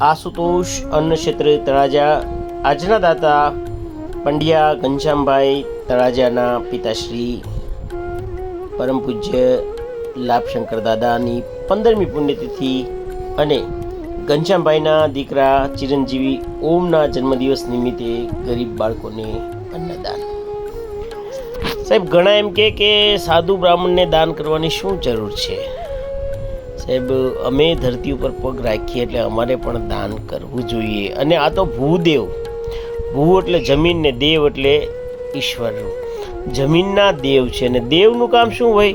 આશુતોષ અન્ન ક્ષેત્ર તળાજા. આજના દાતા પંડ્યા ઘનશ્યામભાઈ તળાજાના પિતાશ્રી, પરમ પૂજ્ય લાભશંકર દાદાની પંદરમી પુણ્યતિથિ અને ઘનશ્યામભાઈના દીકરા ચિરંજીવી ઓમના જન્મદિવસ નિમિત્તે ગરીબ બાળકોને અન્નદાન. સાહેબ, ઘણા એમ કે સાધુ બ્રાહ્મણને દાન કરવાની શું જરૂર છે? સાહેબ, અમે ધરતી ઉપર પગ રાખીએ એટલે અમારે પણ દાન કરવું જોઈએ. અને આ તો ભૂદેવ. ભૂ એટલે જમીન ને દેવ એટલે ઈશ્વર જમીનના દેવ છે અને દેવનું કામ શું હોય?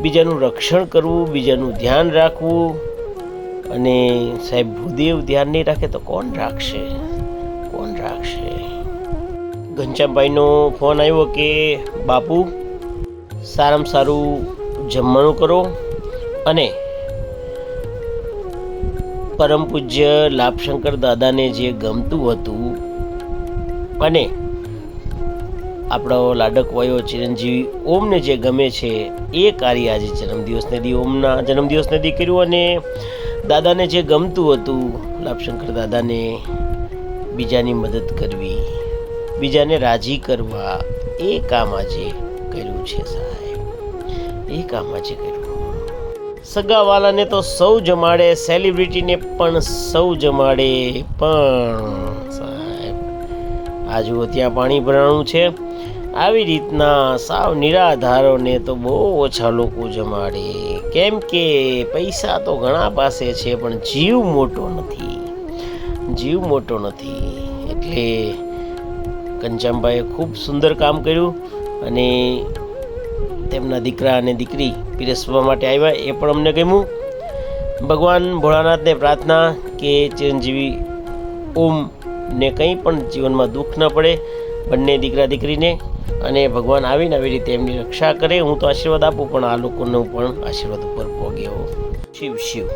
બીજાનું રક્ષણ કરવું, બીજાનું ધ્યાન રાખવું. અને સાહેબ, ભૂદેવ ધ્યાન નહીં રાખે તો કોણ રાખશે? કોણ રાખશે? ઘનશ્યામભાઈનો ફોન આવ્યો કે, બાપુ, સારામાં સારું જમવાનું કરો. અને પરમ પૂજ્ય લાભશંકર દાદાને જે ગમતું હતું, અને આપણો લાડક વયો ચિરંજીવી ઓમને જે ગમે છે, એ કાર્ય આજે જન્મદિવસને દી ઓમના જન્મદિવસને દી કર્યું અને દાદાને જે ગમતું હતું, લાભશંકર દાદાને બીજાની મદદ કરવી, બીજાને રાજી કરવા, એ કામ આજે કર્યું છે સાહેબ. એ કામ આજે કર્યું. સગાવાલાને તો સૌ જમાડે સેલિબ્રિટીને પણ સૌ જમાડે. પણ સાહેબ આ જુઓ ત્યાં પાણી ભરાણું છે. આવી રીતના સાવ નિરાધારોને તો બહુ ઓછા લોકો જમાડે. કેમ કે પૈસા તો ઘણા પાસે છે, પણ જીવ મોટો નથી. જીવ મોટો નથી. એટલે કંચમભાઈએ ખૂબ સુંદર કામ કર્યું અને તેમના દીકરા અને દીકરી પીરસવા માટે આવ્યા, એ પણ અમને ગમ્યું. ભગવાન ભોળાનાથને પ્રાર્થના કે ચિરંજીવી ઓમ ને કંઈ પણ જીવનમાં દુઃખ ન પડે બંને દીકરા દીકરીને, અને ભગવાન આવીને આવી રીતે એમની રક્ષા કરે. હું તો આશીર્વાદ આપું, પણ આ લોકોનો પણ આશીર્વાદ ઉપર પહોંચ્યો શિવ શિવ.